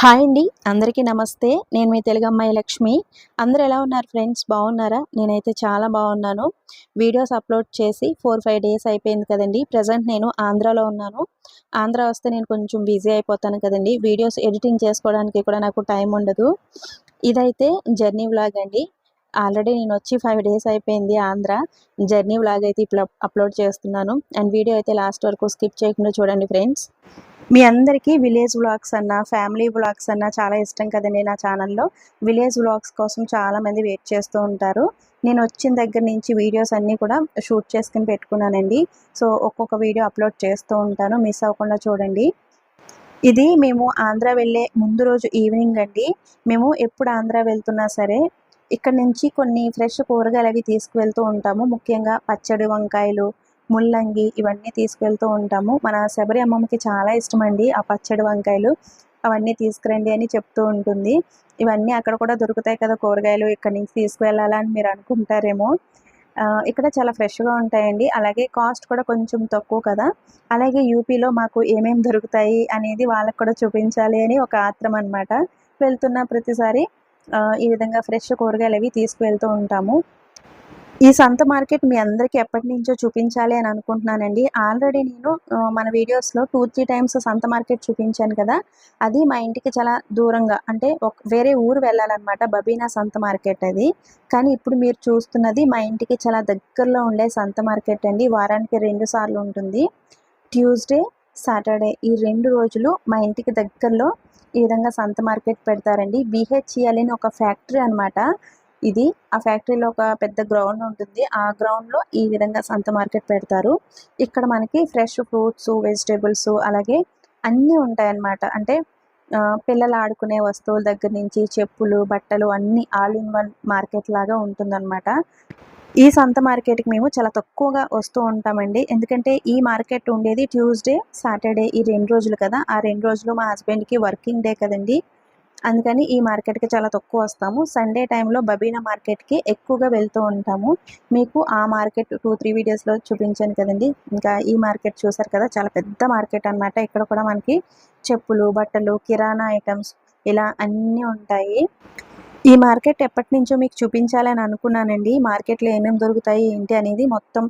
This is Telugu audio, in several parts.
హాయ్ అండి. అందరికీ నమస్తే. నేను మీ తెలుగు అమ్మాయి లక్ష్మి. అందరూ ఎలా ఉన్నారు ఫ్రెండ్స్? బాగున్నారా? నేనైతే చాలా బాగున్నాను. వీడియోస్ అప్లోడ్ చేసి ఫోర్ ఫైవ్ డేస్ అయిపోయింది కదండి. ప్రజెంట్ నేను ఆంధ్రాలో ఉన్నాను. ఆంధ్ర వస్తే నేను కొంచెం బిజీ అయిపోతాను కదండి. వీడియోస్ ఎడిటింగ్ చేసుకోవడానికి కూడా నాకు టైం ఉండదు. ఇదైతే జర్నీ వ్లాగ్ అండి. ఆల్రెడీ నేను వచ్చి ఫైవ్ డేస్ అయిపోయింది ఆంధ్ర. జర్నీ వ్లాగ్ అయితే ఇప్పుడు అప్లోడ్ చేస్తున్నాను. అండ్ వీడియో అయితే లాస్ట్ వరకు స్కిప్ చేయకుండా చూడండి ఫ్రెండ్స్. మీ అందరికీ విలేజ్ వ్లాగ్స్ అన్న ఫ్యామిలీ వ్లాగ్స్ అన్న చాలా ఇష్టం కదండి నా ఛానల్లో. విలేజ్ వ్లాగ్స్ కోసం చాలామంది వెయిట్ చేస్తూ ఉంటారు. నేను వచ్చిన దగ్గర నుంచి వీడియోస్ అన్నీ కూడా షూట్ చేసుకుని పెట్టుకున్నానండి. సో ఒక్కొక్క వీడియో అప్లోడ్ చేస్తూ ఉంటాను. మిస్ అవ్వకుండా చూడండి. ఇది మేము ఆంధ్ర వెళ్ళే ముందు రోజు ఈవినింగ్ అండి. మేము ఎప్పుడు ఆంధ్ర వెళ్తున్నా సరే ఇక్కడ నుంచి కొన్ని ఫ్రెష్ కూరగాయలు అవి తీసుకువెళ్తూ ఉంటాము. ముఖ్యంగా పచ్చడి వంకాయలు ముల్లంగి ఇవన్నీ తీసుకెళ్తూ ఉంటాము. మన శబరి అమ్మమ్మకి చాలా ఇష్టం అండి ఆ పచ్చడి వంకాయలు. అవన్నీ తీసుకురండి అని చెప్తూ ఉంటుంది. ఇవన్నీ అక్కడ కూడా దొరుకుతాయి కదా కూరగాయలు ఇక్కడ నుంచి తీసుకువెళ్ళాలని మీరు అనుకుంటారేమో. ఇక్కడ చాలా ఫ్రెష్గా ఉంటాయండి. అలాగే కాస్ట్ కూడా కొంచెం తక్కువ కదా. అలాగే యూపీలో మాకు ఏమేమి దొరుకుతాయి అనేది వాళ్ళకు కూడా చూపించాలి అని ఒక ఆత్రం అనమాట వెళ్తున్న ప్రతిసారి ఈ విధంగా ఫ్రెష్ కూరగాయలు అవి తీసుకువెళ్తూ ఉంటాము. ఈ సంత మార్కెట్ మీ అందరికీ ఎప్పటి నుంచో చూపించాలి అని అనుకుంటున్నానండి. ఆల్రెడీ నేను మన వీడియోస్లో టూ త్రీ టైమ్స్ సంత మార్కెట్ చూపించాను కదా అది మా ఇంటికి చాలా దూరంగా అంటే ఒక వేరే ఊరు వెళ్ళాలన్నమాట బబీనా సంత మార్కెట్ అది. కానీ ఇప్పుడు మీరు చూస్తున్నది మా ఇంటికి చాలా దగ్గరలో ఉండే సంత మార్కెట్ అండి వారానికి రెండు సార్లు ఉంటుంది. ట్యూస్డే సాటర్డే ఈ రెండు రోజులు మా ఇంటికి దగ్గరలో ఈ విధంగా సంత మార్కెట్ పెడతారండి. బీహెచ్ఈఎల్ అని ఒక ఫ్యాక్టరీ అనమాట ఇది ఆ ఫ్యాక్టరీలో ఒక పెద్ద గ్రౌండ్ ఉంటుంది. ఆ గ్రౌండ్లో ఈ విధంగా సంత మార్కెట్ పెడతారు. ఇక్కడ మనకి ఫ్రెష్ ఫ్రూట్స్ వెజిటేబుల్స్ అలాగే అన్నీ ఉంటాయన్నమాట. అంటే పిల్లలు ఆడుకునే వస్తువుల దగ్గర నుంచి చెప్పులు బట్టలు అన్నీ ఆల్ ఇన్ వన్ మార్కెట్ లాగా ఉంటుందన్నమాట. ఈ సంత మార్కెట్కి మేము చాలా తక్కువగా వస్తూ ఉంటామండి. ఎందుకంటే ఈ మార్కెట్ ఉండేది ట్యూస్డే సాటర్డే ఈ రెండు రోజులు కదా. ఆ రెండు రోజులు మా హస్బెండ్కి వర్కింగ్ డే కదండి. అందుకని ఈ మార్కెట్కి చాలా తక్కువ వస్తాము. సండే టైంలో బబీనా మార్కెట్కి ఎక్కువగా వెళ్తూ ఉంటాము. మీకు ఆ మార్కెట్ టూ త్రీ వీడియోస్లో చూపించాను కదండి. ఇంకా ఈ మార్కెట్ చూసారు కదా చాలా పెద్ద మార్కెట్ అనమాట ఇక్కడ కూడా మనకి చెప్పులు బట్టలు కిరాణా ఐటమ్స్ ఇలా అన్నీ ఉంటాయి. ఈ మార్కెట్ ఎప్పటి నుంచో మీకు చూపించాలని అనుకున్నానండి. మార్కెట్లో ఏమేమి దొరుకుతాయి ఏంటి అనేది మొత్తం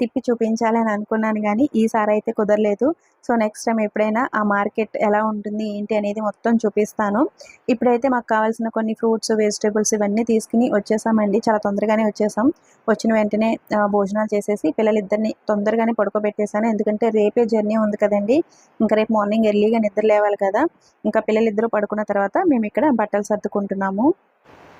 తిప్పి చూపించాలని అనుకున్నాను కానీ ఈసారి అయితే కుదరలేదు. సో నెక్స్ట్ టైం ఎప్పుడైనా ఆ మార్కెట్ ఎలా ఉంటుంది ఏంటి అనేది మొత్తం చూపిస్తాను. ఇప్పుడైతే మాకు కావాల్సిన కొన్ని ఫ్రూట్స్ వెజిటేబుల్స్ ఇవన్నీ తీసుకుని వచ్చేసామండి. చాలా తొందరగానే వచ్చేసాం. వచ్చిన వెంటనే భోజనాలు చేసేసి పిల్లలిద్దరిని తొందరగానే పడుకోబెట్టేశాను. ఎందుకంటే రేపే జర్నీ ఉంది కదండి. ఇంకా రేపు మార్నింగ్ ఎర్లీగా నిద్ర లేవాలి కదా. ఇంకా పిల్లలిద్దరూ పడుకున్న తర్వాత మేము ఇక్కడ బట్టలు సర్దుకుంటున్నాము.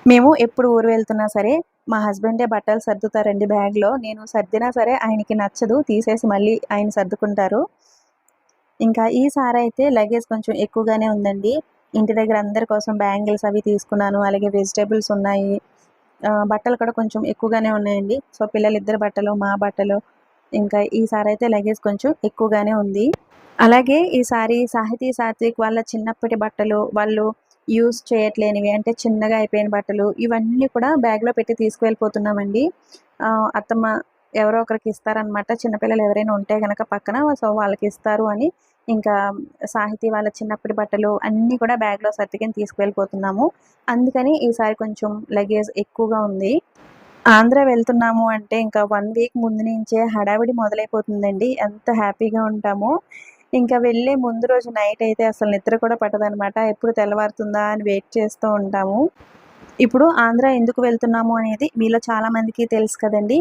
మేము ఎప్పుడు ఊరు వెళ్తున్నా సరే మా హస్బెండే బట్టలు సర్దుతారండి బ్యాగ్లో. నేను సర్దినా సరే ఆయనకి నచ్చదు. తీసేసి మళ్ళీ ఆయన సర్దుకుంటారు. ఇంకా ఈసారి అయితే లగేజ్ కొంచెం ఎక్కువగానే ఉందండి. ఇంటి దగ్గర అందరి కోసం బ్యాంగిల్స్ అవి తీసుకున్నాను. అలాగే వెజిటేబుల్స్ ఉన్నాయి. బట్టలు కూడా కొంచెం ఎక్కువగానే ఉన్నాయండి. సో పిల్లలు ఇద్దరు బట్టలు మా బట్టలు. ఇంకా ఈసారి అయితే లగేజ్ కొంచెం ఎక్కువగానే ఉంది. అలాగే ఈసారి సాహితీ సాత్విక్ వాళ్ళ చిన్నప్పటి బట్టలు వాళ్ళు యూస్ చేయట్లేనివి అంటే చిన్నగా అయిపోయిన బట్టలు ఇవన్నీ కూడా బ్యాగ్లో పెట్టి తీసుకువెళ్ళిపోతున్నామండి. అత్తమ్మ ఎవరో ఒకరికి ఇస్తారనమాట చిన్నపిల్లలు ఎవరైనా ఉంటే కనుక పక్కన సో వాళ్ళకి ఇస్తారు అని. ఇంకా సాహితీ వాళ్ళ చిన్నప్పటి బట్టలు అన్నీ కూడా బ్యాగ్లో సర్దుకొని తీసుకువెళ్ళిపోతున్నాము. అందుకని ఈసారి కొంచెం లగేజ్ ఎక్కువగా ఉంది. ఆంధ్ర వెళ్తున్నాము అంటే ఇంకా వన్ వీక్ ముందు నుంచే హడావిడి మొదలైపోతుందండి. ఎంత హ్యాపీగా ఉంటామో. ఇంకా వెళ్ళే ముందు రోజు నైట్ అయితే అసలు నిద్ర కూడా పట్టదనమాట ఎప్పుడు తెల్లవారుతుందా అని వెయిట్ చేస్తూ ఉంటాము. ఇప్పుడు ఆంధ్ర ఎందుకు వెళ్తున్నాము అనేది మీలో చాలామందికి తెలుసు కదండి.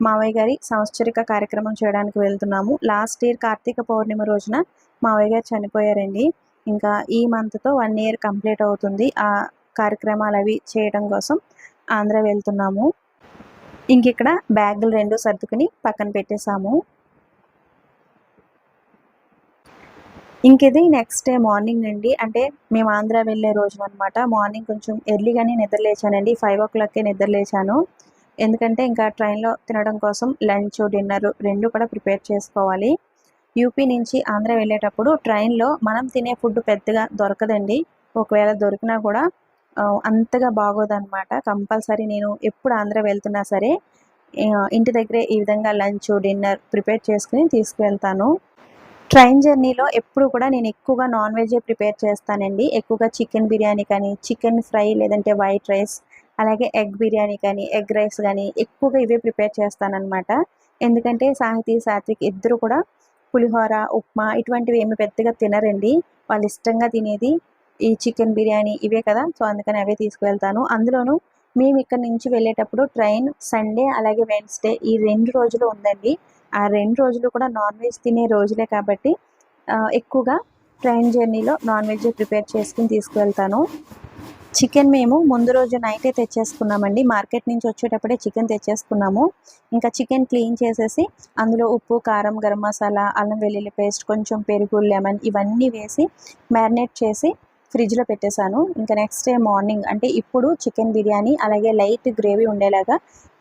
మావయ్య గారి సంవత్సరిక కార్యక్రమం చేయడానికి వెళ్తున్నాము. లాస్ట్ ఇయర్ కార్తీక పౌర్ణిమ రోజున మావయ్య గారు చనిపోయారండి. ఇంకా ఈ మంత్తో వన్ ఇయర్ కంప్లీట్ అవుతుంది ఆ కార్యక్రమాలు అవి చేయడం కోసం ఆంధ్ర వెళ్తున్నాము. ఇంక ఇక్కడ బ్యాగులు రెండు సర్దుకుని పక్కన పెట్టేశాము. ఇంకిది నెక్స్ట్ డే మార్నింగ్ అండి. అంటే మేము ఆంధ్ర వెళ్ళే రోజు అనమాట మార్నింగ్ కొంచెం ఎర్లీగానే నిద్రలేచానండి ఫైవ్ ఓ క్లాక్కే నిద్రలేచాను ఎందుకంటే ఇంకా ట్రైన్లో తినడం కోసం లంచ్ డిన్నర్ రెండు కూడా ప్రిపేర్ చేసుకోవాలి. యూపీ నుంచి ఆంధ్ర వెళ్ళేటప్పుడు ట్రైన్లో మనం తినే ఫుడ్ పెద్దగా దొరకదండి. ఒకవేళ దొరికినా కూడా అంతగా బాగోదన్నమాట. కంపల్సరీ నేను ఎప్పుడు ఆంధ్ర వెళ్తున్నా సరే ఇంటి దగ్గరే ఈ విధంగా లంచ్ డిన్నర్ ప్రిపేర్ చేసుకుని తీసుకువెళ్తాను. ట్రైన్ జర్నీలో ఎప్పుడు కూడా నేను ఎక్కువగా నాన్ వెజే ప్రిపేర్ చేస్తానండి. ఎక్కువగా చికెన్ బిర్యానీ కానీ చికెన్ ఫ్రై లేదంటే వైట్ రైస్ అలాగే ఎగ్ బిర్యానీ కానీ ఎగ్ రైస్ కానీ ఎక్కువగా ఇవే ప్రిపేర్ చేస్తానన్నమాట. ఎందుకంటే సాహితీ సాత్విక్ ఇద్దరు కూడా పులిహోర ఉప్మా ఇటువంటివి ఏమి పెద్దగా తినరండి. వాళ్ళు ఇష్టంగా తినేది ఈ చికెన్ బిర్యానీ ఇవే కదా. సో అందుకని అవే తీసుకువెళ్తాను. అందులోనూ మేము ఇక్కడ నుంచి వెళ్ళేటప్పుడు ట్రైన్ సండే అలాగే వెన్స్డే ఈ రెండు రోజులు ఉందండి. ఆ రెండు రోజులు కూడా నాన్ వెజ్ తినే రోజులే కాబట్టి ఎక్కువగా ట్రైన్ జర్నీలో నాన్ వెజ్ ప్రిపేర్ చేసుకుని తీసుకువెళ్తాను. చికెన్ మేము ముందు రోజు నైటే తెచ్చేసుకున్నామండి. మార్కెట్ నుంచి వచ్చేటప్పుడే చికెన్ తెచ్చేసుకున్నాము. ఇంకా చికెన్ క్లీన్ చేసేసి అందులో ఉప్పు కారం గరం మసాలా అల్లం వెల్లుల్లి పేస్ట్ కొంచెం పెరుగు లెమన్ ఇవన్నీ వేసి మ్యారినేట్ చేసి ఫ్రిడ్జ్లో పెట్టేశాను. ఇంకా నెక్స్ట్ డే మార్నింగ్ అంటే ఇప్పుడు చికెన్ బిర్యానీ అలాగే లైట్ గ్రేవీ ఉండేలాగా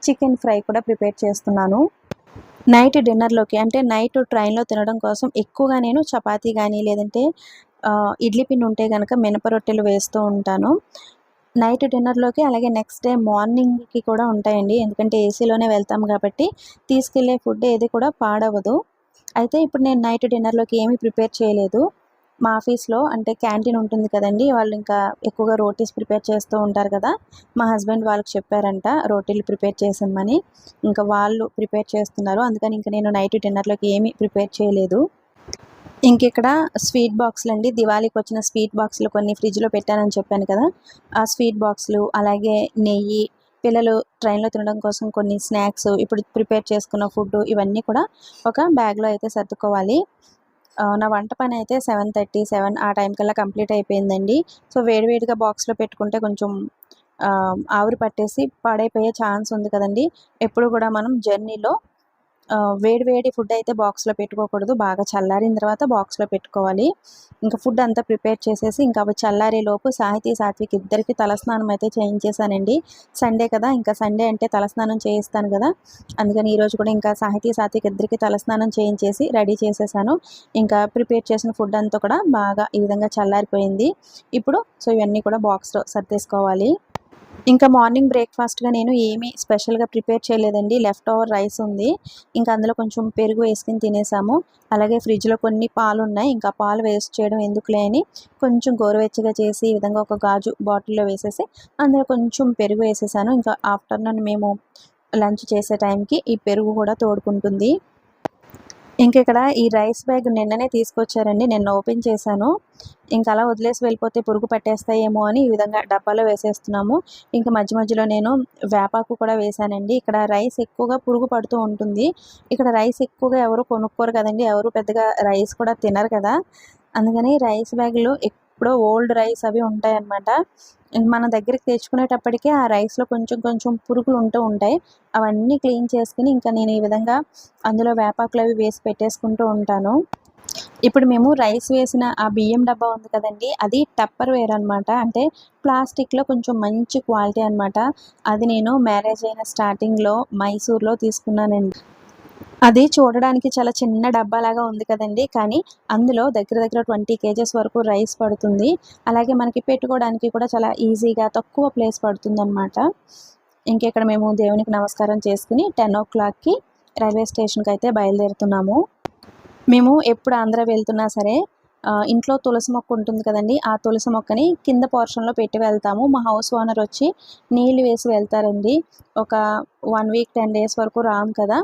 చికెన్ ఫ్రై కూడా ప్రిపేర్ చేస్తున్నాను. నైట్ డిన్నర్లోకి అంటే నైట్ ట్రైన్లో తినడం కోసం ఎక్కువగా నేను చపాతీ కానీ లేదంటే ఇడ్లీ పిండి ఉంటే కనుక మినప రొట్టెలు వేస్తూ ఉంటాను. నైట్ డిన్నర్లోకి అలాగే నెక్స్ట్ డే మార్నింగ్కి కూడా ఉంటాయండి. ఎందుకంటే ఏసీలోనే వెళ్తాం కాబట్టి తీసుకెళ్ళే ఫుడ్ ఏది కూడా పాడవదు. అయితే ఇప్పుడు నేను నైట్ డిన్నర్లోకి ఏమీ ప్రిపేర్ చేయలేదు. మా ఆఫీస్లో అంటే క్యాంటీన్ ఉంటుంది కదండి వాళ్ళు ఇంకా ఎక్కువగా రోటీస్ ప్రిపేర్ చేస్తూ ఉంటారు కదా మా హస్బెండ్ వాళ్ళకి చెప్పారంట రోటీలు ప్రిపేర్ చేసామని ఇంకా వాళ్ళు ప్రిపేర్ చేస్తున్నారు అందుకని ఇంకా నేను నైట్ డిన్నర్లోకి ఏమీ ప్రిపేర్ చేయలేదు. ఇంకిక్కడ స్వీట్ బాక్సులు అండి దివాళీకి వచ్చిన స్వీట్ బాక్సులు కొన్ని ఫ్రిడ్జ్లో పెట్టానని చెప్పాను కదా ఆ స్వీట్ బాక్సులు అలాగే నెయ్యి పిల్లలు ట్రైన్లో తినడం కోసం కొన్ని స్నాక్స్ ఇప్పుడు ప్రిపేర్ చేసుకున్న ఫుడ్ ఇవన్నీ కూడా ఒక బ్యాగ్లో అయితే సర్దుకోవాలి. నా వంట పని అయితే సెవెన్ థర్టీ సెవెన్ ఆ టైం కల్లా కంప్లీట్ అయిపోయిందండి. సో వేడివేడిగా బాక్స్లో పెట్టుకుంటే కొంచెం ఆవిరి పట్టేసి పాడైపోయే ఛాన్స్ ఉంది కదండి. ఎప్పుడు కూడా మనం జర్నీలో వేడి వేడి ఫుడ్ అయితే బాక్స్లో పెట్టుకోకూడదు. బాగా చల్లారిన తర్వాత బాక్స్లో పెట్టుకోవాలి. ఇంకా ఫుడ్ అంతా ప్రిపేర్ చేసేసి ఇంకా అవి చల్లారే లోపు సాహితీ సాత్విక్ ఇద్దరికి తలస్నానం అయితే చేయించేసానండి సండే కదా ఇంకా సండే అంటే తలస్నానం చేయిస్తాను కదా. అందుకని ఈరోజు కూడా ఇంకా సాహితీ సాత్విక్ ఇద్దరికి తలస్నానం చేయించేసి రెడీ చేసేసాను. ఇంకా ప్రిపేర్ చేసిన ఫుడ్ అంతా కూడా బాగా ఈ విధంగా చల్లారిపోయింది. ఇప్పుడు సో ఇవన్నీ కూడా బాక్స్లో సర్దేసుకోవాలి. ఇంకా మార్నింగ్ బ్రేక్ఫాస్ట్గా నేను ఏమీ స్పెషల్గా ప్రిపేర్ చేయలేదండి. లెఫ్ట్ ఓవర్ రైస్ ఉంది. ఇంకా అందులో కొంచెం పెరుగు వేసుకుని తినేసాము. అలాగే ఫ్రిడ్జ్లో కొన్ని పాలు ఉన్నాయి ఇంకా పాలు వేస్ట్ చేయడం ఎందుకులే అని కొంచెం గోరువెచ్చగా చేసి ఈ విధంగా ఒక గాజు బాటిల్లో వేసేసి అందులో కొంచెం పెరుగు వేసేసాను. ఇంకా ఆఫ్టర్నూన్ మేము లంచ్ చేసే టైంకి ఈ పెరుగు కూడా తోడుకుంటుంది. ఇంక ఇక్కడ ఈ రైస్ బ్యాగ్ నిన్ననే తీసుకొచ్చారండి. నిన్న ఓపెన్ చేశాను. ఇంకా అలా వదిలేసి వెళ్ళిపోతే పురుగు పట్టేస్తాయేమో అని ఈ విధంగా డబ్బాలో వేసేస్తున్నాము. ఇంకా మధ్య మధ్యలో నేను వేపాకు కూడా వేశానండి. ఇక్కడ రైస్ ఎక్కువగా పురుగు పడుతూ ఉంటుంది. ఇక్కడ రైస్ ఎక్కువగా ఎవరు కొనుక్కోరు కదండి. ఎవరు పెద్దగా రైస్ కూడా తినరు కదా. అందుకని రైస్ బ్యాగులు ఎప్పుడో ఓల్డ్ రైస్ అవి ఉంటాయి అన్నమాట మన దగ్గరికి తెచ్చుకునేటప్పటికీ ఆ రైస్లో కొంచెం కొంచెం పురుగులు ఉంటూ ఉంటాయి. అవన్నీ క్లీన్ చేసుకుని ఇంకా నేను ఈ విధంగా అందులో వేపాకులు అవి వేసి పెట్టేసుకుంటూ ఉంటాను. ఇప్పుడు మేము రైస్ వేసిన ఆ బియ్యం డబ్బా ఉంది కదండి అది టప్పర్ వేర్ అనమాట అంటే ప్లాస్టిక్లో కొంచెం మంచి క్వాలిటీ అనమాట అది నేను మ్యారేజ్ అయిన స్టార్టింగ్లో మైసూర్లో తీసుకున్నానండి. అది చూడడానికి చాలా చిన్న డబ్బా లాగా ఉంది కదండి. కానీ అందులో దగ్గర దగ్గర ట్వంటీ కేజెస్ వరకు రైస్ పడుతుంది. అలాగే మనకి పెట్టుకోవడానికి కూడా చాలా ఈజీగా తక్కువ ప్లేస్ పడుతుంది అనమాట ఇంకెక్కడ మేము దేవునికి నమస్కారం చేసుకుని టెన్ ఓ క్లాక్కి రైల్వే స్టేషన్కి అయితే బయలుదేరుతున్నాము. మేము ఎప్పుడు ఆంధ్ర వెళ్తున్నా సరే ఇంట్లో తులసి మొక్క ఉంటుంది కదండి ఆ తులసి మొక్కని కింద పోర్షన్లో పెట్టి వెళ్తాము. మా హౌస్ ఓనర్ వచ్చి నీళ్ళు వేసి వెళ్తారండి. ఒక వన్ వీక్ టెన్ డేస్ వరకు రాము కదా.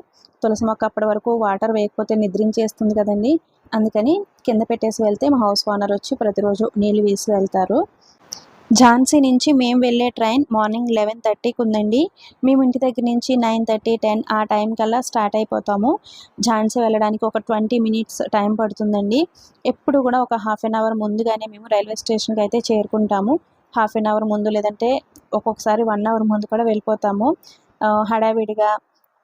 తులసి మొక్క అప్పటి వరకు వాటర్ వేయకపోతే నిద్రించేస్తుంది కదండి. అందుకని కింద పెట్టేసి వెళ్తే మా హౌస్ ఓనర్ వచ్చి ప్రతిరోజు నీళ్ళు వేసి వెళ్తారు. ఝాన్సీ నుంచి మేము వెళ్ళే ట్రైన్ మార్నింగ్ లెవెన్ థర్టీకి ఉందండి. మేము ఇంటి దగ్గర నుంచి నైన్ థర్టీ టెన్ ఆ టైం కల్లా స్టార్ట్ అయిపోతాము. ఝాన్సీ వెళ్ళడానికి ఒక ట్వంటీ మినిట్స్ టైం పడుతుందండి. ఎప్పుడు కూడా ఒక హాఫ్ అన్ అవర్ ముందుగానే మేము రైల్వే స్టేషన్కి అయితే చేరుకుంటాము. హాఫ్ అన్ అవర్ ముందు లేదంటే ఒక్కొక్కసారి వన్ అవర్ ముందు కూడా వెళ్ళిపోతాము. హడావిడిగా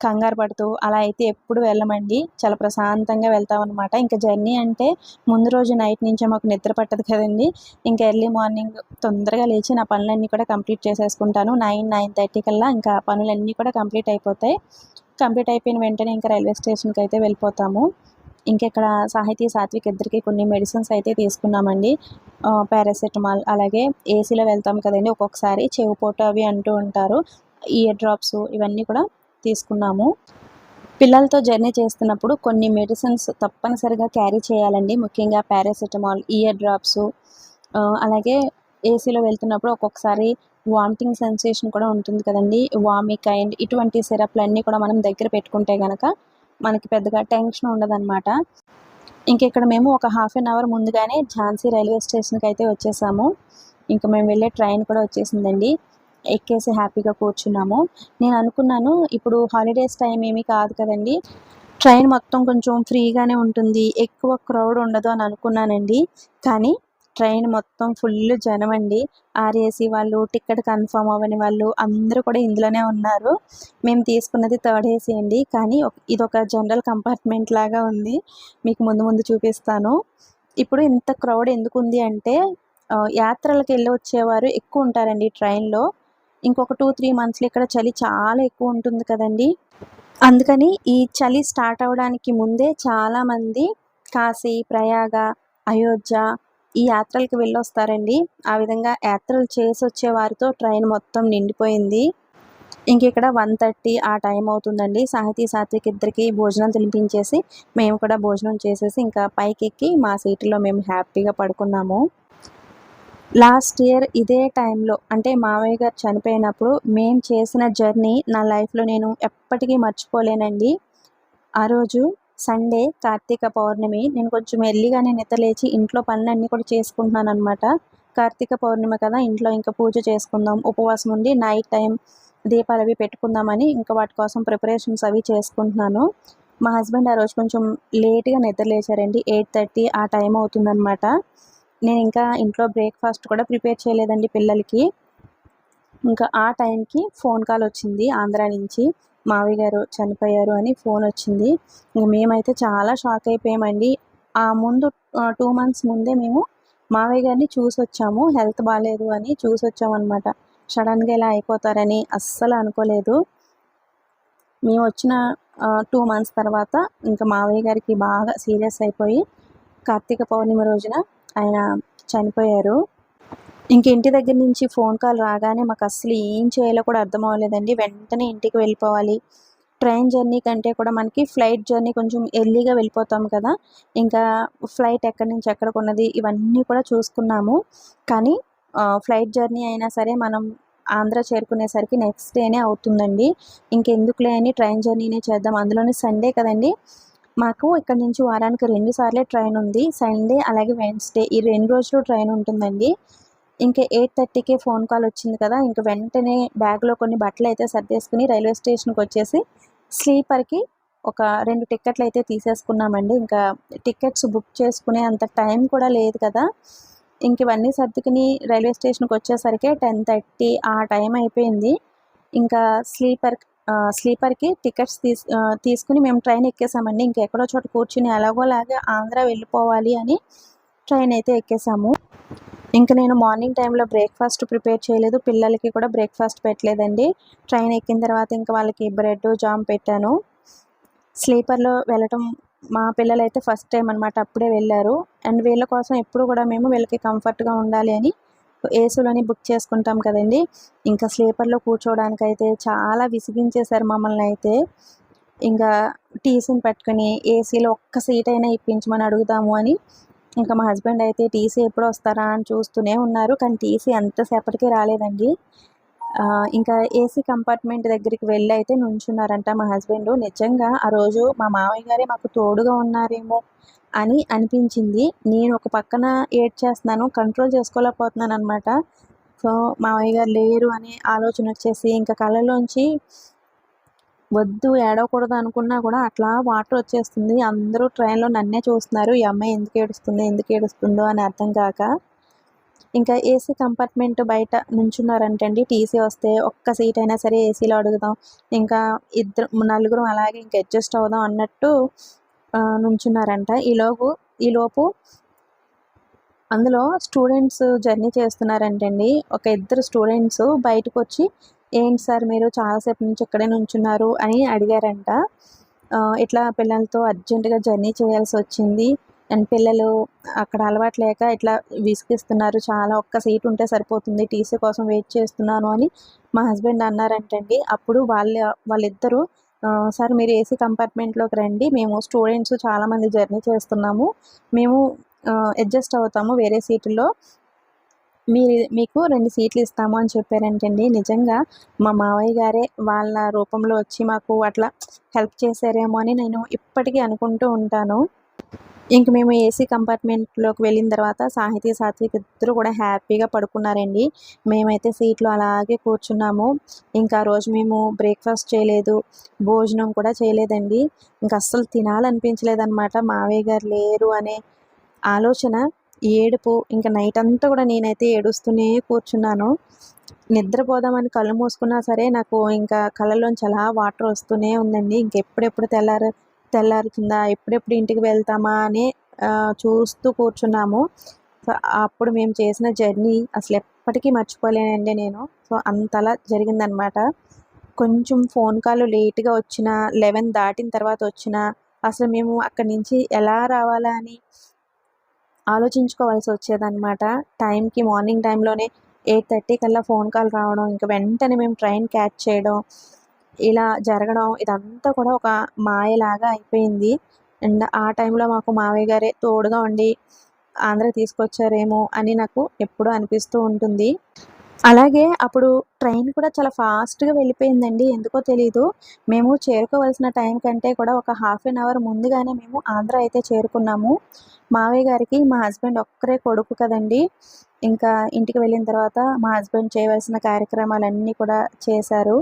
కంగారు పడుతూ అలా అయితే ఎప్పుడు వెళ్ళమండి. చాలా ప్రశాంతంగా వెళ్తాం అనమాట ఇంకా జర్నీ అంటే ముందు రోజు నైట్ నుంచే మాకు నిద్ర పట్టదు కదండి. ఇంకా ఎర్లీ మార్నింగ్ తొందరగా లేచి నా పనులన్నీ కూడా కంప్లీట్ చేసేసుకుంటాను. నైన్ నైన్ థర్టీ కల్లా ఇంకా పనులన్నీ కూడా కంప్లీట్ అయిపోతాయి. కంప్లీట్ అయిపోయిన వెంటనే ఇంకా రైల్వే స్టేషన్కి అయితే వెళ్ళిపోతాము. ఇంకెక్కడ సాహితీ సాత్విక్ ఇద్దరికి కొన్ని మెడిసిన్స్ అయితే తీసుకున్నామండి. పారాసెటమాల్ అలాగే ఏసీలో వెళ్తాం కదండి. ఒక్కొక్కసారి చెవిపోటు అవి అంటూ ఉంటారు. ఇయర్ డ్రాప్స్ ఇవన్నీ కూడా తీసుకున్నాము. పిల్లలతో జర్నీ చేస్తున్నప్పుడు కొన్ని మెడిసిన్స్ తప్పనిసరిగా క్యారీ చేయాలండి. ముఖ్యంగా పారాసిటమాల్ ఇయర్ డ్రాప్స్ అలాగే ఏసీలో వెళ్తున్నప్పుడు ఒక్కొక్కసారి వామిటింగ్ సెన్సేషన్ కూడా ఉంటుంది కదండి. వామిక్ అండ్ ఇటువంటి సిరప్లు అన్నీ కూడా మనం దగ్గర పెట్టుకుంటే కనుక మనకి పెద్దగా టెన్షన్ ఉండదన్నమాట. ఇంక ఇక్కడ మేము ఒక హాఫ్ అన్ అవర్ ముందుగానే ఝాన్సీ రైల్వే స్టేషన్కి అయితే వచ్చేసాము. ఇంకా మేము వెళ్ళే ట్రైన్ కూడా వచ్చేసిందండి. ఎక్కేసి హ్యాపీగా కూర్చున్నాము. నేను అనుకున్నాను ఇప్పుడు హాలిడేస్ టైం ఏమీ కాదు కదండి. ట్రైన్ మొత్తం కొంచెం ఫ్రీగానే ఉంటుంది. ఎక్కువ క్రౌడ్ ఉండదు అని అనుకున్నానండి. కానీ ట్రైన్ మొత్తం ఫుల్ జనం అండి. ఆర్ఏసీ వాళ్ళు టికెట్ కన్ఫర్మ్ అవ్వని వాళ్ళు అందరూ కూడా ఇందులోనే ఉన్నారు. మేము తీసుకున్నది థర్డ్ ఏసీ అండి. కానీ ఇది ఒక జనరల్ కంపార్ట్మెంట్ లాగా ఉంది. మీకు ముందు ముందు చూపిస్తాను. ఇప్పుడు ఇంత క్రౌడ్ ఎందుకు ఉంది అంటే యాత్రలకు వెళ్ళి వచ్చేవారు ఎక్కువ ఉంటారండి ట్రైన్లో ఇంకొక టూ త్రీ మంత్స్లో ఇక్కడ చలి చాలా ఎక్కువ ఉంటుంది కదండి. అందుకని ఈ చలి స్టార్ట్ అవ్వడానికి ముందే చాలామంది కాశీ ప్రయాగ అయోధ్య ఈ యాత్రలకు వెళ్ళొస్తారండి. ఆ విధంగా యాత్రలు చేసి వచ్చే వారితో ట్రైన్ మొత్తం నిండిపోయింది. ఇంక ఇక్కడ వన్ థర్టీ ఆ టైం అవుతుందండి. సాహితీ సాత్విక్ ఇద్దరికి భోజనం తినిపించేసి మేము కూడా భోజనం చేసేసి ఇంకా పైకి ఎక్కి మా సీట్లో మేము హ్యాపీగా పడుకున్నాము. లాస్ట్ ఇయర్ ఇదే టైంలో అంటే మావయ్య గారు చనిపోయినప్పుడు మేము చేసిన జర్నీ నా లైఫ్లో నేను ఎప్పటికీ మర్చిపోలేనండి. ఆ రోజు సండే కార్తీక పౌర్ణమి నేను కొంచెం ఎల్లిగానే నిద్రలేచి ఇంట్లో పనులన్నీ కూడా చేసుకుంటున్నాను అనమాట కార్తీక పౌర్ణమి కదా ఇంట్లో ఇంకా పూజ చేసుకుందాం ఉపవాసం ఉండి నైట్ టైం దీపాలు అవి పెట్టుకుందామని ఇంకా వాటి కోసం ప్రిపరేషన్స్ అవి చేసుకుంటున్నాను. మా హస్బెండ్ ఆ రోజు కొంచెం లేట్గా నిద్రలేచారండి ఎయిట్ థర్టీ ఆ టైం అవుతుందన్నమాట. నేను ఇంకా ఇంట్లో బ్రేక్ఫాస్ట్ కూడా ప్రిపేర్ చేయలేదండి పిల్లలకి. ఇంకా ఆ టైంకి ఫోన్ కాల్ వచ్చింది ఆంధ్ర నుంచి. మావయ్య గారు చనిపోయారు అని ఫోన్ వచ్చింది. ఇంకా మేమైతే చాలా షాక్ అయిపోయామండి. ఆ ముందు టూ మంత్స్ ముందే మేము మావయ్య గారిని చూసి వచ్చాము హెల్త్ బాగాలేదు అని చూసి వచ్చామన్నమాట సడన్గా ఇలా అయిపోతారని అస్సలు అనుకోలేదు. మేము వచ్చిన టూ మంత్స్ తర్వాత ఇంకా మావయ్య గారికి బాగా సీరియస్ అయిపోయి కార్తీక పౌర్ణమి రోజున ఆయన చనిపోయారు. ఇంక ఇంటి దగ్గర నుంచి ఫోన్ కాల్ రాగానే మాకు అసలు ఏం చేయాలో కూడా అర్థం అవ్వలేదండి. వెంటనే ఇంటికి వెళ్ళిపోవాలి. ట్రైన్ జర్నీ కంటే కూడా మనకి ఫ్లైట్ జర్నీ కొంచెం ఎర్లీగా వెళ్ళిపోతాం కదా. ఇంకా ఫ్లైట్ ఎక్కడి నుంచి ఎక్కడికి ఉన్నది ఇవన్నీ కూడా చూసుకున్నాము. కానీ ఫ్లైట్ జర్నీ అయినా సరే మనం ఆంధ్ర చేరుకునేసరికి నెక్స్ట్ డేనే అవుతుందండి. ఇంకెందుకులే అని ట్రైన్ జర్నీనే చేద్దాం. అందులోనే సండే కదండి. మాకు ఇక్కడ నుంచి వారానికి రెండు సార్లే ట్రైన్ ఉంది. సండే అలాగే వెన్స్డే ఈ రెండు రోజులు ట్రైన్ ఉంటుందండి. ఇంకా ఎయిట్ థర్టీకే ఫోన్ కాల్ వచ్చింది కదా ఇంకా వెంటనే బ్యాగ్లో కొన్ని బట్టలు అయితే సర్దేసుకుని రైల్వే స్టేషన్కి వచ్చేసి స్లీపర్కి ఒక రెండు టికెట్లు అయితే తీసేసుకున్నామండి. ఇంకా టికెట్స్ బుక్ చేసుకునే అంత టైం కూడా లేదు కదా. ఇంక ఇవన్నీ సర్దుకుని రైల్వే స్టేషన్కి వచ్చేసరికి టెన్ థర్టీ ఆ టైం అయిపోయింది. ఇంకా స్లీపర్ స్లీపర్కి టికెట్స్ తీసు తీసుకుని మేము ట్రైన్ ఎక్కేసామండి. ఇంకెక్కడో చోట కూర్చుని ఎలాగోలాగా ఆంధ్ర వెళ్ళిపోవాలి అని ట్రైన్ అయితే ఎక్కేసాము. ఇంకా నేను మార్నింగ్ టైంలో బ్రేక్ఫాస్ట్ ప్రిపేర్ చేయలేదు. పిల్లలకి కూడా బ్రేక్ఫాస్ట్ పెట్టలేదండి. ట్రైన్ ఎక్కిన తర్వాత ఇంకా వాళ్ళకి బ్రెడ్ జామ్ పెట్టాను. స్లీపర్లో వెళ్ళటం మా పిల్లలు అయితే ఫస్ట్ టైం అనమాట అప్పుడే వెళ్ళారు. అండ్ వీళ్ళ కోసం ఎప్పుడు కూడా మేము వీళ్ళకి కంఫర్ట్గా ఉండాలి అని ఏసీలోని బుక్ చేసుకుంటాం కదండి. ఇంకా స్లీపర్లో కూర్చోవడానికి అయితే చాలా విసిగించేశారు మమ్మల్ని అయితే. ఇంకా టీసీని పెట్టుకుని ఏసీలో ఒక్క సీట్ అయినా ఇప్పించమని అడుగుతాము అని. ఇంకా మా హస్బెండ్ అయితే టీసీ ఎప్పుడు వస్తారా అని చూస్తూనే ఉన్నారు కానీ టీసీ ఎంతసేపటికి రాలేదండి. ఇంకా ఏసీ కంపార్ట్మెంట్ దగ్గరికి వెళ్ళి అయితే నుంచున్నారంట మా హస్బెండ్. నిజంగా ఆ రోజు మా మామయ్య గారే మాకు తోడుగా ఉన్నారేమో అని అనిపించింది. నేను ఒక పక్కన ఏడ్ చేస్తున్నాను కంట్రోల్ చేసుకోలేకపోతున్నాను అనమాట సో మావయ్య గారు లేరు అనే ఆలోచన వచ్చేసి ఇంకా కళ్ళలోంచి వద్దు ఏడవకూడదు అనుకున్నా కూడా అట్లా వాటర్ వచ్చేస్తుంది. అందరూ ట్రైన్లో నన్నే చూస్తున్నారు. ఈ అమ్మాయి ఎందుకు ఏడుస్తుంది ఎందుకు ఏడుస్తుందో అని అర్థం కాక. ఇంకా ఏసీ కంపార్ట్మెంట్ బయట నుంచున్నారంటండి. టీసీ వస్తే ఒక్క సీట్ అయినా సరే ఏసీలో అడుగుదాం. ఇంకా ఇద్దరు నలుగురం అలాగే ఇంకా అడ్జస్ట్ అవుదాం అన్నట్టు నుంచున్నారంట. ఈలోపు ఈలోపు అందులో స్టూడెంట్స్ జర్నీ చేస్తున్నారంటండి. ఒక ఇద్దరు స్టూడెంట్స్ బయటకు వచ్చి ఏంటి సార్ మీరు చాలాసేపు నుంచి ఇక్కడే నుంచున్నారు? అని అడిగారంట. ఇట్లా పిల్లలతో అర్జెంటుగా జర్నీ చేయాల్సి వచ్చింది. అండ్ పిల్లలు అక్కడ అలవాటు లేక ఇట్లా విసిగిస్తున్నారు. చాలా ఒక్క సీట్ ఉంటే సరిపోతుంది. టీసీ కోసం వెయిట్ చేస్తున్నాను అని మా హస్బెండ్ అన్నారంటండి. అప్పుడు వాళ్ళ వాళ్ళిద్దరూ సార్ మీరు ఏసీ కంపార్ట్మెంట్లోకి రండి. మేము స్టూడెంట్స్ చాలామంది జర్నీ చేస్తున్నాము. మేము అడ్జస్ట్ అవుతాము వేరే సీటుల్లో. మీ మీకు రెండు సీట్లు ఇస్తాము అని చెప్పారంటండి. నిజంగా మా మావయ్య గారే వాళ్ళ రూపంలో వచ్చి మాకు అట్లా హెల్ప్ చేశారేమో అని నేను ఇప్పటికీ అనుకుంటూ ఉంటాను. ఇంక మేము ఏసీ కంపార్ట్మెంట్లోకి వెళ్ళిన తర్వాత సాహితీ సాత్విక్ ఇద్దరు కూడా హ్యాపీగా పడుకున్నారండి. మేమైతే సీట్లో అలాగే కూర్చున్నాము. ఇంకా ఆ రోజు మేము బ్రేక్ఫాస్ట్ చేయలేదు భోజనం కూడా చేయలేదండి. ఇంకా అస్సలు తినాలనిపించలేదన్నమాట. మావయ్య గారు లేరు అనే ఆలోచన ఏడుపు ఇంకా నైట్ అంతా కూడా నేనైతే ఏడుస్తూనే కూర్చున్నాను. నిద్రపోదామని కళ్ళు మూసుకున్నా సరే నాకు ఇంకా కళ్ళలోంచి అలా వాటర్ వస్తూనే ఉందండి. ఇంకెప్పుడెప్పుడు తెల్లారు తెల్లారుతుందా ఎప్పుడెప్పుడు ఇంటికి వెళ్తామా అని చూస్తూ కూర్చున్నాము. సో అప్పుడు మేము చేసిన జర్నీ అసలు ఎప్పటికీ మర్చిపోలేనండి నేను. సో అంతలా జరిగిందనమాట. కొంచెం ఫోన్ కాల్ లేట్గా వచ్చిన లెవెన్ దాటిన తర్వాత వచ్చిన అసలు మేము అక్కడి నుంచి ఎలా రావాలా అని ఆలోచించుకోవాల్సి వచ్చేదన్నమాట టైంకి మార్నింగ్ టైంలోనే ఎయిట్ థర్టీ కల్లా ఫోన్ కాల్ రావడం ఇంకా వెంటనే మేము ట్రైన్ క్యాచ్ చేయడం ఇలా జరగడం ఇదంతా కూడా ఒక మాయలాగా అయిపోయింది. అండ్ ఆ టైంలో మాకు మావయ్య గారే తోడుగా ఉండి ఆంధ్ర తీసుకొచ్చారేమో అని నాకు ఎప్పుడూ అనిపిస్తూ ఉంటుంది. అలాగే అప్పుడు ట్రైన్ కూడా చాలా ఫాస్ట్గా వెళ్ళిపోయిందండి. ఎందుకో తెలీదు. మేము చేరుకోవాల్సిన టైం కంటే కూడా ఒక హాఫ్ అన్ అవర్ ముందుగానే మేము ఆంధ్ర అయితే చేరుకున్నాము. మావయ్య గారికి మా హస్బెండ్ ఒక్కరే కొడుకు కదండి. ఇంకా ఇంటికి వెళ్ళిన తర్వాత మా హస్బెండ్ చేయవలసిన కార్యక్రమాలన్నీ కూడా చేశారు.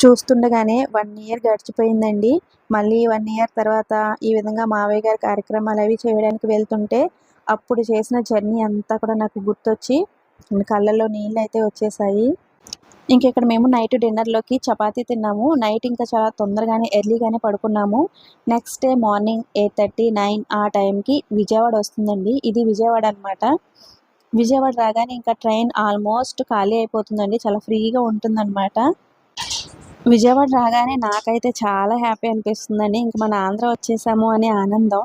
చూస్తుండగానే వన్ ఇయర్ గడిచిపోయిందండి. మళ్ళీ వన్ ఇయర్ తర్వాత ఈ విధంగా మావయ్య గారి కార్యక్రమాలు అవి చేయడానికి వెళ్తుంటే అప్పుడు చేసిన జర్నీ అంతా కూడా నాకు గుర్తొచ్చి కళ్ళల్లో నీళ్ళు అయితే వచ్చేసాయి. ఇంక ఇక్కడ మేము నైట్ డిన్నర్లోకి చపాతీ తిన్నాము. నైట్ ఇంకా చాలా తొందరగానే ఎర్లీగానే పడుకున్నాము. Next day morning eight thirty nine ఆ టైంకి విజయవాడ వస్తుందండి. ఇది విజయవాడ అనమాట విజయవాడ రాగానే ఇంకా ట్రైన్ ఆల్మోస్ట్ ఖాళీ అయిపోతుందండి. చాలా ఫ్రీగా ఉంటుందన్నమాట. విజయవాడ రాగానే నాకైతే చాలా హ్యాపీ అనిపిస్తుందండి. ఇంక మన ఆంధ్ర వచ్చేసాము అనే ఆనందం.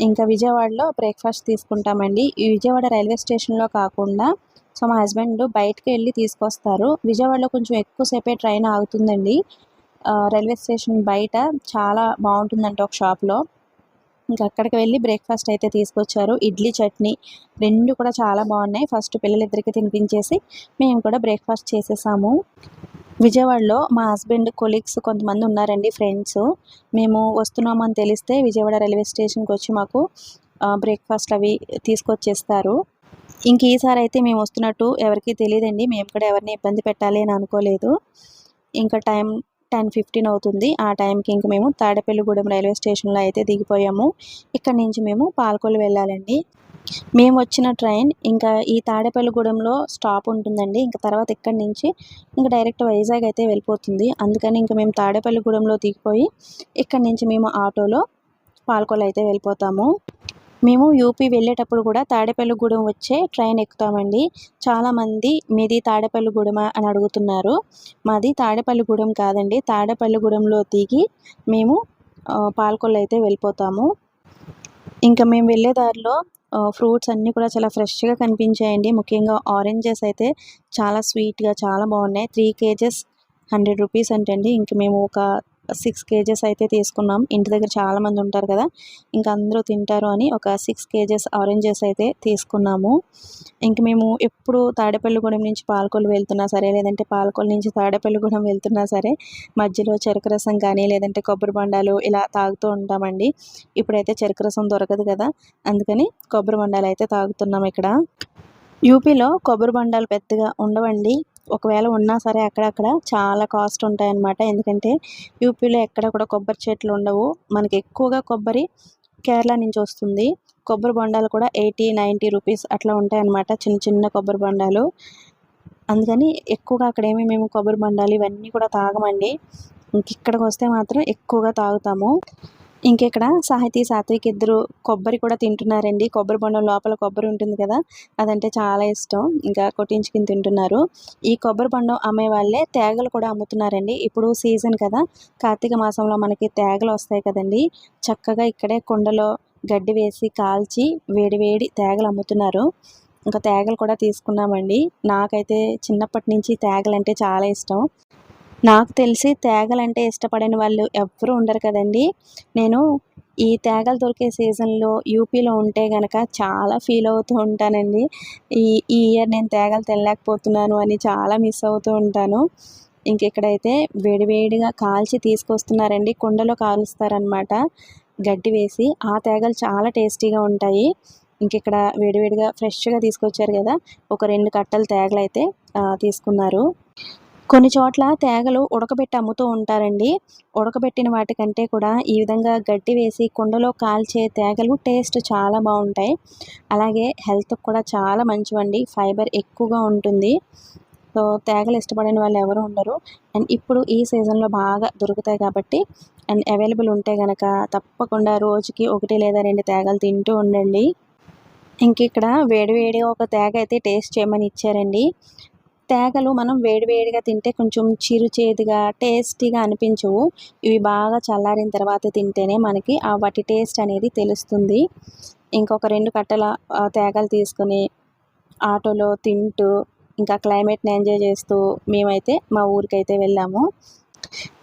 ఇంకా విజయవాడలో బ్రేక్ఫాస్ట్ తీసుకుంటామండి. ఈ విజయవాడ రైల్వే స్టేషన్లో కాకుండా సో మా హస్బెండ్ బయటకు వెళ్ళి తీసుకొస్తారు. విజయవాడలో కొంచెం ఎక్కువసేపే ట్రైన్ ఆగుతుందండి. రైల్వే స్టేషన్ బయట చాలా బాగుంటుందంట ఒక షాప్లో. ఇంకా అక్కడికి వెళ్ళి బ్రేక్ఫాస్ట్ అయితే తీసుకొచ్చారు. ఇడ్లీ చట్నీ రెండు కూడా చాలా బాగున్నాయి. ఫస్ట్ పిల్లలిద్దరికి తినిపించేసి మేము కూడా బ్రేక్ఫాస్ట్ చేసేసాము. విజయవాడలో మా హస్బెండ్ కొలీగ్స్ కొంతమంది ఉన్నారండి ఫ్రెండ్స్. మేము వస్తున్నామని తెలిస్తే విజయవాడ రైల్వే స్టేషన్కి వచ్చి మాకు బ్రేక్ఫాస్ట్ అవి తీసుకొచ్చేస్తారు. ఇంక ఈసారి అయితే మేము వస్తున్నట్టు ఎవరికీ తెలియదండి. మేము కూడా ఎవరిని ఇబ్బంది పెట్టాలి అని అనుకోలేదు. ఇంకా టైం టెన్ ఫిఫ్టీన్ అవుతుంది. ఆ టైంకి ఇంక మేము తాడేపల్లిగూడెం రైల్వే స్టేషన్లో అయితే దిగిపోయాము. ఇక్కడ నుంచి మేము పాలకొల్లు వెళ్ళాలండి. మేము వచ్చిన ట్రైన్ ఇంకా ఈ తాడేపల్లిగూడెంలో స్టాప్ ఉంటుందండి. ఇంకా తర్వాత ఇక్కడి నుంచి ఇంకా డైరెక్ట్ వైజాగ్ అయితే వెళ్ళిపోతుంది. అందుకని ఇంకా మేము తాడేపల్లిగూడెంలో దిగిపోయి ఇక్కడి నుంచి మేము ఆటోలో పాలకొల్లు అయితే వెళ్ళిపోతాము. మేము యూపీ వెళ్ళేటప్పుడు కూడా తాడేపల్లిగూడెం వచ్చే ట్రైన్ ఎక్కుతామండి. చాలామంది మీది తాడేపల్లిగూడెమా? అని అడుగుతున్నారు. మాది తాడేపల్లిగూడెం కాదండి. తాడేపల్లిగూడెంలో దిగి మేము ఆ, అయితే వెళ్ళిపోతాము. ఇంకా మేము వెళ్ళే దారిలో ఫ్రూట్స్ అన్నీ కూడా చాలా ఫ్రెష్గా కనిపించాయండి. ముఖ్యంగా ఆరెంజెస్ అయితే చాలా స్వీట్గా చాలా బాగున్నాయి. త్రీ కేజెస్ హండ్రెడ్ రూపీస్ అంటండి. ఇంక మేము ఒక సిక్స్ కేజెస్ అయితే తీసుకున్నాం. ఇంటి దగ్గర చాలామంది ఉంటారు కదా ఇంకా అందరూ తింటారు అని ఒక సిక్స్ కేజెస్ ఆరెంజెస్ అయితే తీసుకున్నాము. ఇంక మేము ఎప్పుడు తాడేపల్లిగూడెం నుంచి పాలకొల్లు వెళ్తున్నా సరే లేదంటే పాలకొల్లు నుంచి తాడేపల్లిగూడెం వెళ్తున్నా సరే మధ్యలో చెరుకు రసం కానీ లేదంటే కొబ్బరి బొండాలు ఇలా తాగుతూ ఉంటామండి. ఇప్పుడైతే చెరుకు రసం దొరకదు కదా అందుకని కొబ్బరి బొండాలు అయితే తాగుతున్నాం ఇక్కడ. యూపీలో కొబ్బరి బొండాలు పెద్దగా ఉండవండి. ఒకవేళ ఉన్నా సరే అక్కడక్కడ చాలా కాస్ట్ ఉంటాయన్నమాట. ఎందుకంటే యూపీలో ఎక్కడ కూడా కొబ్బరి చెట్లు ఉండవు. మనకి ఎక్కువగా కొబ్బరి కేరళ నుంచి వస్తుంది. కొబ్బరి బొండాలు కూడా ఎయిటీ నైంటీ రూపీస్ అట్లా ఉంటాయన్నమాట చిన్న చిన్న కొబ్బరి బొండాలు. అందుకని ఎక్కువగా అక్కడేమి మేము కొబ్బరి బొండాలు ఇవన్నీ కూడా తాగమండి. ఇంక ఇక్కడికి వస్తే మాత్రం ఎక్కువగా తాగుతాము. ఇంకెక్కడ? సాహితీ సాత్విక్ ఇద్దరు కొబ్బరి కూడా తింటున్నారండి. కొబ్బరి బొండం లోపల కొబ్బరి ఉంటుంది కదా అదంటే చాలా ఇష్టం. ఇంకా కొట్టించుకుని తింటున్నారు. ఈ కొబ్బరి బొండం అమ్మే వాళ్ళే తేగలు కూడా అమ్ముతున్నారండి. ఇప్పుడు సీజన్ కదా కార్తీక మాసంలో మనకి తేగలు వస్తాయి కదండి. చక్కగా ఇక్కడే కుండలో గడ్డి వేసి కాల్చి వేడివేడి తేగలు అమ్ముతున్నారు. ఇంకా తేగలు కూడా తీసుకున్నామండి. నాకైతే చిన్నప్పటి నుంచి తేగలు అంటే చాలా ఇష్టం. నాకు తెలిసి తేగలంటే ఇష్టపడని వాళ్ళు ఎవ్వరూ ఉండరు కదండి. నేను ఈ తేగలు దొరికే సీజన్లో యూపీలో ఉంటే గనక చాలా ఫీల్ అవుతూ ఉంటానండి. ఈ ఈ ఇయర్ నేను తేగలు తినలేకపోతున్నాను అని చాలా మిస్ అవుతూ ఉంటాను. ఇంక ఇక్కడైతే వేడివేడిగా కాల్చి తీసుకొస్తున్నారండి. కుండలో కాలుస్తారనమాట గడ్డి వేసి ఆ తేగలు చాలా టేస్టీగా ఉంటాయి. ఇంక ఇక్కడ వేడివేడిగా ఫ్రెష్గా తీసుకొచ్చారు కదా. ఒక రెండు కట్టలు తేగలు అయితే తీసుకున్నారు. కొన్ని చోట్ల తేగలు ఉడకబెట్టి అమ్ముతూ ఉంటారండి. ఉడకబెట్టిన వాటికంటే కూడా ఈ విధంగా గడ్డి వేసి కుండలో కాల్చే తేగలు టేస్ట్ చాలా బాగుంటాయి. అలాగే హెల్త్కి కూడా చాలా మంచివండి. ఫైబర్ ఎక్కువగా ఉంటుంది. సో తేగలు ఇష్టపడని వాళ్ళు ఎవరు ఉండరు. అండ్ ఇప్పుడు ఈ సీజన్లో బాగా దొరుకుతాయి కాబట్టి అండ్ అవైలబుల్ ఉంటే కనుక తప్పకుండా రోజుకి ఒకటి లేదా రెండు తేగలు తింటూ ఉండండి. ఇంక ఇక్కడ వేడివేడిగా ఒక తేగ అయితే టేస్ట్ చేయమని ఇచ్చారండి. తేగలు మనం వేడివేడిగా తింటే కొంచెం చిరుచేదిగా టేస్టీగా అనిపించవు. ఇవి బాగా చల్లారిన తర్వాత తింటేనే మనకి ఆ వాటి టేస్ట్ అనేది తెలుస్తుంది. ఇంకొక రెండు కట్టల తేగలు తీసుకొని ఆటోలో తింటూ ఇంకా క్లైమేట్ని ఎంజాయ్ చేస్తూ మేమైతే మా ఊరికైతే వెళ్ళాము.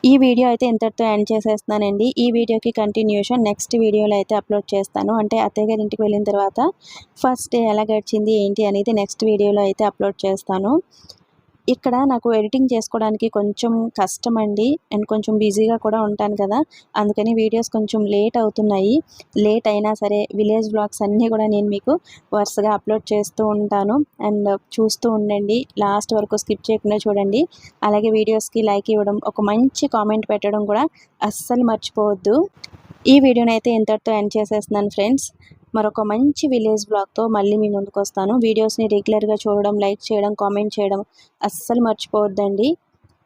ఈ వీడియో అయితే ఇంతటితో ఎండ్ చేసేస్తున్నానండి. ఈ వీడియోకి కంటిన్యూషన్ నెక్స్ట్ వీడియోలో అయితే అప్లోడ్ చేస్తాను. అంటే అత్తయ్య గారి ఇంటికి వెళ్ళిన తర్వాత ఫస్ట్ డే ఎలా గడిచింది ఏంటి అనేది నెక్స్ట్ వీడియోలో అయితే అప్లోడ్ చేస్తాను. ఇక్కడ నాకు ఎడిటింగ్ చేసుకోవడానికి కొంచెం కష్టం అండి అండ్ కొంచెం బిజీగా కూడా ఉంటాను కదా. అందుకని వీడియోస్ కొంచెం లేట్ అవుతున్నాయి. లేట్ అయినా సరే విలేజ్ బ్లాగ్స్ అన్నీ కూడా నేను మీకు వరుసగా అప్లోడ్ చేస్తూ ఉంటాను. అండ్ చూస్తూ ఉండండి. లాస్ట్ వరకు స్కిప్ చేయకుండా చూడండి. అలాగే వీడియోస్కి లైక్ ఇవ్వడం ఒక మంచి కామెంట్ పెట్టడం కూడా అస్సలు మర్చిపోవద్దు. ఈ వీడియోని అయితే ఇంతటితో ఎండ్ చేసేస్తున్నాను ఫ్రెండ్స్. మరొక మంచి విలేజ్ బ్లాగ్తో మళ్ళీ మీ ముందుకు వస్తాను. వీడియోస్ని రెగ్యులర్గా చూడడం లైక్ చేయడం కామెంట్ చేయడం అస్సలు మర్చిపోవద్దండి.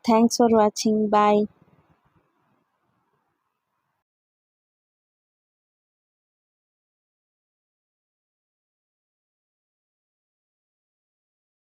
Thanks for watching. బాయ్.